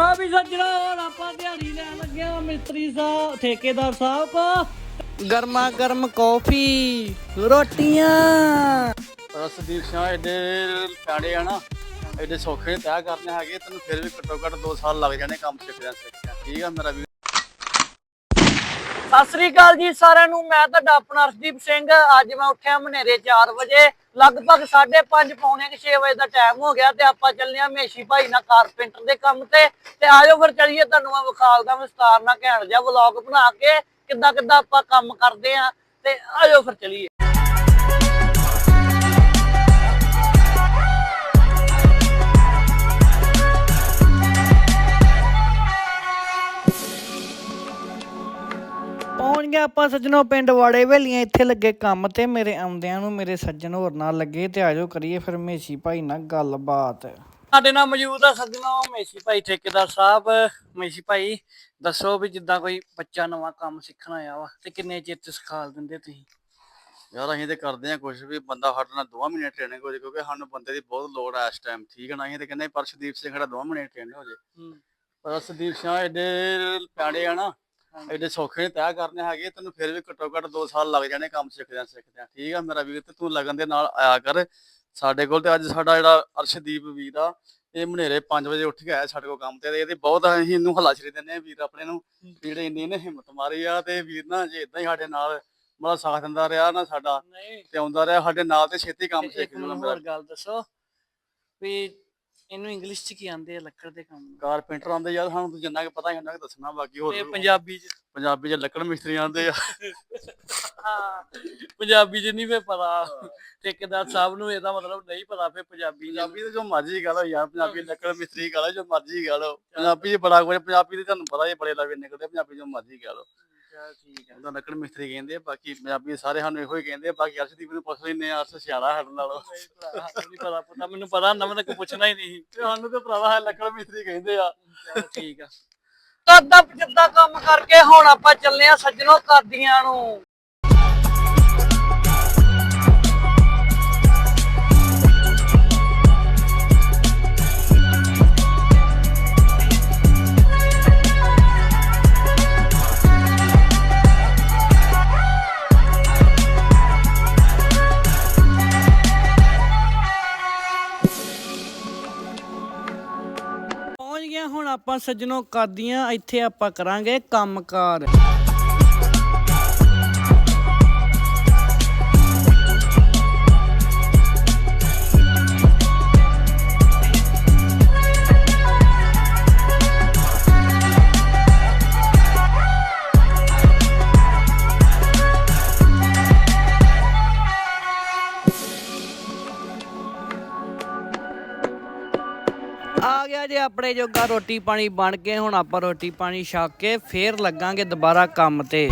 ਆ ਵੀ ਸੱਜਣਾ ਹੁਣ ਆਪਾਂ ਦਿਹਾੜੀ ਲੈਣ ਲੱਗੇ ਆ ਮਿਸਤਰੀ ਸਾਹਿਬ ਠੇਕੇਦਾਰ ਸਾਹਿਬ। ਗਰਮਾ ਗਰਮ ਕੌਫੀ ਰੋਟੀਆਂ। ਰਸਦੀਪ ਸਿੰਘ ਐਡੇ ਪਿਆੜੇ ਆ ਨਾ ਐਡੇ ਸੌਖੇ ਤੈਅ ਕਰਨੇ ਹੈਗੇ ਤੈਨੂੰ ਫਿਰ ਵੀ ਘੱਟੋ ਘੱਟ 2 ਸਾਲ ਲੱਗ ਜਾਣੇ ਕੰਮ ਸਿੱਖਦਿਆਂ ਸਿੱਖਦਿਆਂ। ਠੀਕ ਆ ਮੇਰਾ ਵੀ ਸਤਿ ਸ੍ਰੀ ਅਕਾਲ ਜੀ ਸਾਰਿਆਂ ਨੂੰ, ਮੈਂ ਤੁਹਾਡਾ ਆਪਣਾ ਅਰਸ਼ਦੀਪ ਸਿੰਘ। ਅੱਜ ਮੈਂ ਉੱਠਿਆ ਮਨੇਰੇ 4 ਵਜੇ, ਲਗਭਗ 5:30 ਪੌਣੇ 6 ਵਜੇ ਦਾ ਟਾਈਮ ਹੋ ਗਿਆ ਤੇ ਆਪਾਂ ਚੱਲੇ ਆ ਮੇਸ਼ੀ ਭਾਈ ਨਾਲ ਕਾਰਪੈਂਟਰ ਦੇ ਕੰਮ ਤੇ। ਤੇ ਆਜੋ ਫਿਰ ਚੱਲੀਏ ਤੁਹਾਨੂੰ ਮੈਂ ਵਿਖਾਲਦਾ ਵਿਸਤਾਰ ਨਾਲ ਘੈਂਟ ਜਿਹਾ ਵਲੌਗ ਬਣਾ ਕੇ ਕਿੱਦਾਂ ਕਿੱਦਾਂ ਆਪਾਂ ਕੰਮ ਕਰਦੇ ਆ ਤੇ ਆਜੋ ਫਿਰ ਚੱਲੀਏ। ਪਹੁੰਚ ਗਿਆ ਆਪਾਂ ਸੱਜਣੋ ਪਿੰਡ ਵਾੜੇ ਵੇਲੀਆਂ ਇੱਥੇ ਲੱਗੇ ਕੰਮ ਤੇ ਮੇਰੇ ਆਉਂਦਿਆਂ ਨੂੰ ਮੇਰੇ ਸੱਜਣ ਹੋਰ ਨਾਲ ਲੱਗੇ ਤੇ ਆਜੋ ਕਰੀਏ ਫਿਰ ਮੇਸ਼ੀ ਭਾਈ ਨਾਲ ਗੱਲਬਾਤ। ਸਾਡੇ ਨਾਲ ਮੌਜੂਦ ਆ ਸੱਜਣੋ ਮੇਸ਼ੀ ਭਾਈ ਠੇਕੇਦਾਰ ਸਾਹਿਬ। ਮੇਸ਼ੀ ਭਾਈ ਦੱਸੋ ਵੀ ਜਿੱਦਾਂ ਕੋਈ ਬੱਚਾ ਨਵਾਂ ਕੰਮ ਸਿੱਖਣ ਆਇਆ ਵਾ ਤੇ ਕਿੰਨੇ ਚਿਰ ਚ ਸਿਖਾ ਦਿੰਦੇ ਤੁਸੀਂ? ਯਾਰ ਅਸੀਂ ਤੇ ਕਰਦੇ ਆ ਕੁਝ ਵੀ ਬੰਦਾ ਸਾਡੇ ਨਾਲ 2 ਮਹੀਨੇ ਟ੍ਰੇਨਿੰਗ ਹੋ ਜੇ ਕਿਉਂਕਿ ਸਾਨੂੰ ਬੰਦੇ ਦੀ ਬਹੁਤ ਲੋੜ ਆ ਇਸ ਟਾਈਮ ਠੀਕ ਹੈ ਨਾ? ਅਸੀਂ ਤੇ ਕਹਿੰਦੇ ਪਰਸ਼ਦੀਪ ਸਿੰਘ ਸਾਡਾ 2 ਮਹੀਨੇ ਟ੍ਰੇਨਿੰਗ ਹੋ ਜੇ। ਹੂੰ। ਪਰ ਰਸਦੀਪ ਸਿੰਘ ਐਡੇ ਪਿਆੜੇ ਆ ਨਾ ਐਡੇ ਸੌਖੇ ਨੀ ਤੈਅ ਕਰਨੇ ਹੈਗੇ ਤੈਨੂੰ ਫਿਰ ਵੀ ਘੱਟੋ ਘੱਟ 2 ਸਾਲ ਲੱਗ ਜਾਣੇ ਕੰਮ ਸਿੱਖਦਿਆਂ ਸਿੱਖਦਿਆਂ। ਠੀਕ ਆ ਮੇਰਾ ਵੀਰ ਤੇ ਤੂੰ ਲਗਨ ਦੇ ਨਾਲ ਆਇਆ ਕਰ। ਸਾਡੇ ਕੋਲ ਤੇ ਅੱਜ ਸਾਡਾ ਜਿਹੜਾ ਅਰਸ਼ਦੀਪ ਵੀਰ ਆ ਇਹ ਮਨੇਰੇ 5 ਵਜੇ ਉੱਠ ਕੇ ਆਇਆ ਸਾਡੇ ਕੋਲ ਕੰਮ ਤੇ ਇਹਦੀ ਬਹੁਤ ਅਸੀਂ ਇਹਨੂੰ ਹਲਾਸ਼ਰੀ ਦਿੰਦੇ ਆ ਵੀਰ ਆਪਣੇ ਨੂੰ। ਜਿਹੜੇ ਇੰਨੀ ਇਹਨੇ ਹਿੰਮਤ ਮਾਰੀ ਆ ਤੇ ਵੀਰ ਨਾ ਜੇ ਇਦਾਂ ਹੀ ਸਾਡੇ ਨਾਲ ਬੜਾ ਸਾਥ ਦਿੰਦਾ ਰਿਹਾ ਨਾ ਸਾਡਾ ਨਹੀਂ। ਤੇ ਆਉਂਦਾ ਰਿਹਾ ਸਾਡੇ ਨਾਲ ਤੇ ਛੇਤੀ ਕੰਮ ਸਿੱਖ ਜੂਗਾ ਹੋਰ ਗੱਲ ਦੱਸੋ ਵੀ ਇਹਨੂੰ ਇੰਗਲਿਸ਼ ਚ ਕੀ ਆਂਦੇ ਆ ਲੱਕੜ ਦੇ ਕੰਮ? ਨੂੰ? ਕਾਰਪੈਂਟਰ ਆਉਂਦੇ ਯਾਰ ਸਾਨੂੰ ਤਾਂ ਜਿੰਨਾ ਕਿ ਪਤਾ ਹੀ ਉਹਨਾਂ ਕਿ ਦੱਸਣਾ ਬਾਕੀ ਹੋਰ ਤੇ ਪੰਜਾਬੀ ਚ? ਪੰਜਾਬੀ ਚ ਲੱਕੜ ਮਿਸਤਰੀ ਆਉਂਦੇ ਆ। ਹਾਂ ਪੰਜਾਬੀ ਚ ਨਹੀਂ ਫੇ ਪਤਾ। ਠੇਕੇਦਾਰ ਸਾਹਿਬ ਨੂੰ ਇਹਦਾ ਮਤਲਬ ਨਹੀਂ ਪਤਾ ਫੇ ਪੰਜਾਬੀ ਪੰਜਾਬੀ ਤੇ ਜੋ ਮਰਜ਼ੀ ਗੱਲ ਹੋ ਯਾਰ ਪੰਜਾਬੀ ਲੱਕੜ ਮਿਸਤਰੀ ਗੱਲ ਜੋ ਮਰਜ਼ੀ ਗੱਲ ਹੋ ਪੰਜਾਬੀ ਚ ਬੜਾ ਕੁਝ ਪੰਜਾਬੀ ਦੇ ਤੁਹਾਨੂੰ ਪਤਾ ਹੀ ਬੜੇ ਲਫ਼ਜ਼ ਨਿਕਲਦੇ ਪੰਜਾਬੀ ਜੋ ਮਰਜ਼ੀ ਗੱਲ ਹੋ ਠੀਕ ਉਹਦਾ ਲੱਕੜ ਮਿਸਤਰੀ ਕਹਿੰਦੇ ਆ ਬਾਕੀ ਪੰਜਾਬੀ ਸਾਰੇ ਸਾਨੂੰ ਇਹੋ ਹੀ ਕਹਿੰਦੇ ਆ ਬਾਕੀ ਅਰਸ਼ਦੀਪ ਨੂੰ ਪੁੱਛ ਲੈਨੇ ਆ ਅਰਸ਼ ਸਿਆਣਾ ਸਾਡੇ ਨਾਲੋਂ। ਨਹੀਂ ਭਰਾ, ਸਾਨੂੰ ਨਹੀਂ ਪਤਾ ਪਤਾ ਮੈਨੂੰ ਪਤਾ ਹੁੰਦਾ ਮੈਂ ਤਾਂ ਕੋਈ ਪੁੱਛਣਾ ਹੀ ਨਹੀਂ। ਤੇ ਸਾਨੂੰ ਤੇ ਭਰਾਵਾ ਲੱਕੜ ਮਿਸਤਰੀ ਕਹਿੰਦੇ ਆ। ਚੱਲ ਠੀਕ ਆ। ਤਦਾਂ ਜਿੱਦਾਂ ਕੰਮ ਕਰਕੇ ਹੁਣ ਆਪਾਂ ਚੱਲੇ ਆ ਸੱਜਣੋ ਕਾਦੀਆਂ ਨੂੰ। ਆਪਾਂ ਸੱਜਣੋ ਕਾਦੀਆਂ ਇੱਥੇ ਆਪਾਂ ਕਰਾਂਗੇ ਕੰਮਕਾਰ? ਗਿਆ ਜੇ ਆਪਣੇ ਜੋਗਾ ਰੋਟੀ ਪਾਣੀ ਬਣ ਕੇ ਹੁਣ ਆਪਾਂ ਰੋਟੀ ਪਾਣੀ ਛਕ ਕੇ ਫੇਰ ਲੱਗਾਂਗੇ ਦੁਬਾਰਾ ਕੰਮ ਤੇ।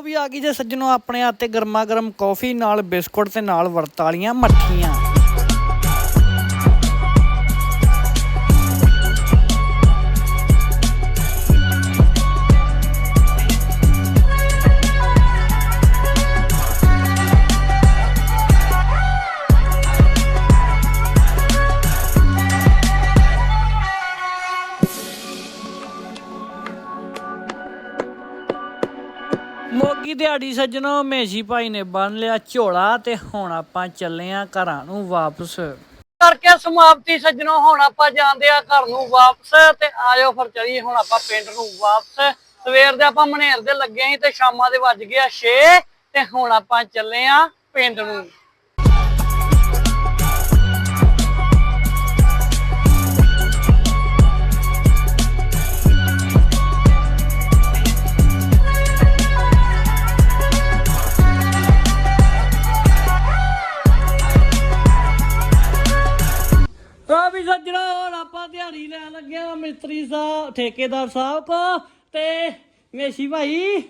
ਲਓ ਵੀ ਆ ਗਈ ਜੇ ਸੱਜਣੋ ਆਪਣੇ ਹੱਥੇ ਗਰਮਾ ਗਰਮ ਕੌਫੀ ਨਾਲ ਬਿਸਕੁਟ ਤੇ ਨਾਲ ਵਰਤ ਵਾਲੀਆਂ ਮੱਠੀਆਂ। ਬਾਕੀ ਦਿਹਾੜੀ ਸੱਜਣੋ, ਮੇਸ਼ੀ ਭਾਈ ਨੇ ਬੰਨ ਲਿਆ ਝੋਲਾ ਤੇ ਹੁਣ ਆਪਾਂ ਚੱਲੇ ਆ ਘਰਾਂ ਨੂੰ ਵਾਪਸ। ਕਰਕੇ ਸਮਾਪਤੀ ਸੱਜਣੋ, ਹੁਣ ਆਪਾਂ ਜਾਂਦੇ ਆ ਘਰ ਨੂੰ ਵਾਪਸ ਤੇ ਆਇਓ ਫਿਰ ਚਲੀਏ ਹੁਣ ਆਪਾਂ ਪਿੰਡ ਨੂੰ ਵਾਪਸ। ਸਵੇਰ ਦੇ ਆਪਾਂ ਮਨੇਰ ਦੇ ਲੱਗੇ ਸੀ ਤੇ ਸ਼ਾਮਾਂ ਦੇ ਵੱਜ ਗਿਆ 6 ਤੇ ਹੁਣ ਆਪਾਂ ਚੱਲੇ ਆ ਪਿੰਡ ਨੂੰ। ਮਿਸਤਰੀ ਸਾਹਿਬ ਠੇਕੇਦਾਰ ਸਾਹਿਬ ਤੇ ਮੇਸ਼ੀ ਭਾਈ।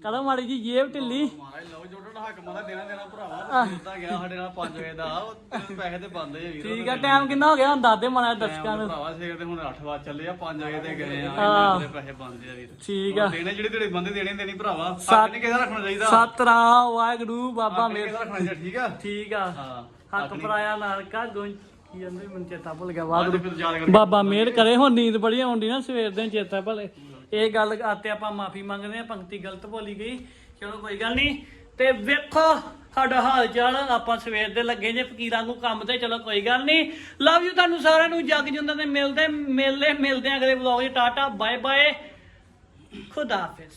ਕਦੋਂ ਮਾੜੀ ਜੀ ਜੇਬ ਢਿੱਲੀ? ਮਾਰਾ ਲਓ ਜੋੜਾ ਹੱਕ ਮਾਰਾ ਦੇਣਾ ਦੇਣਾ ਭਰਾਵਾ ਦਿੱਤਾ ਗਿਆ ਸਾਡੇ ਨਾਲ 5 ਵਜੇ ਦਾ ਉਹ ਤੇਰੇ ਪੈਸੇ ਤੇ ਬੰਦ ਹੈ ਵੀਰ ਠੀਕ ਆ ਟਾਈਮ ਕਿੰਨਾ ਹੋ ਗਿਆ ਹੁਣ ਦੱਸ ਦੇ ਦਰਸ਼ਕਾਂ ਨੂੰ। ਭਰਾਵਾ ਸਵੇਰ ਦੇ ਹੁਣ 8 ਵਜੇ ਚੱਲੇ ਆ 5 ਵਜੇ ਤੇ ਗਏ ਆ ਪੈਸੇ ਬੰਦ ਆ ਵੀਰ। ਠੀਕ ਆ। ਦੇਣੇ ਜਿਹੜੇ ਤੇਰੇ ਬੰਦੇ ਦੇਣੇ ਦੇਣੀ ਭਰਾਵਾ ਨਹੀਂ ਕਿਹਦਾ ਰੱਖਣਾ ਚਾਹੀਦਾ। ਸਤਨਾਮ ਵਾਹਿਗੁਰੂ ਬਾਬਾ ਮੇਰ। ਕਿਹਦਾ ਰੱਖਣਾ ਚਾਹੀਦਾ ਠੀਕ ਆ? ਠੀਕ ਆ। ਹੱਕ ਪਰਾਇਆ ਨਾਨਕਾ ਗੁੰਜ ਕੀ ਜਾਂਦੇ ਮੈਨੂੰ ਚੇਤਾ ਭੁੱਲ ਗਿਆ ਅੱਜ ਵਾਹਿਗੁਰੂ ਫਿਰ ਯਾਦ ਕਰ ਬਾਬਾ ਮਿਹਰ ਕਰੇ ਹੁਣ ਨੀਂਦ ਬੜੀ ਆਉਂਦੀ ਨਾ ਸਵੇਰ ਦੇ ਚੇਤਾ ਭਲੇ ਇਹ ਗੱਲ ਆਤੇ ਆਪਾਂ ਮਾਫੀ ਮੰਗਦੇ ਆ ਪੰਕਤੀ ਗਲਤ ਬੋਲੀ ਗਈ। ਚਲੋ ਕੋਈ ਗੱਲ ਨਹੀਂ। ਤੇ ਵੇਖੋ ਸਾਡਾ ਹਾਲ ਚਾਲ ਆਪਾਂ ਸਵੇਰ ਦੇ ਲੱਗੇ ਜੇ ਫਕੀਰਾਂ ਨੂੰ ਕੰਮ ਤੇ ਚਲੋ ਕੋਈ ਗੱਲ ਨਹੀਂ। ਲਵ ਯੂ ਤੁਹਾਨੂੰ ਸਾਰਿਆਂ ਨੂੰ ਜੱਗ ਜੁੰਦਾ ਤੇ ਮਿਲਦੇ ਮੇਲੇ ਮਿਲਦੇ ਆ ਅਗਲੇ ਵਲੌਗ 'ਚ। ਟਾਟਾ ਬਾਏ ਬਾਏ ਖੁਦਾ ਹਾਫਿਜ਼।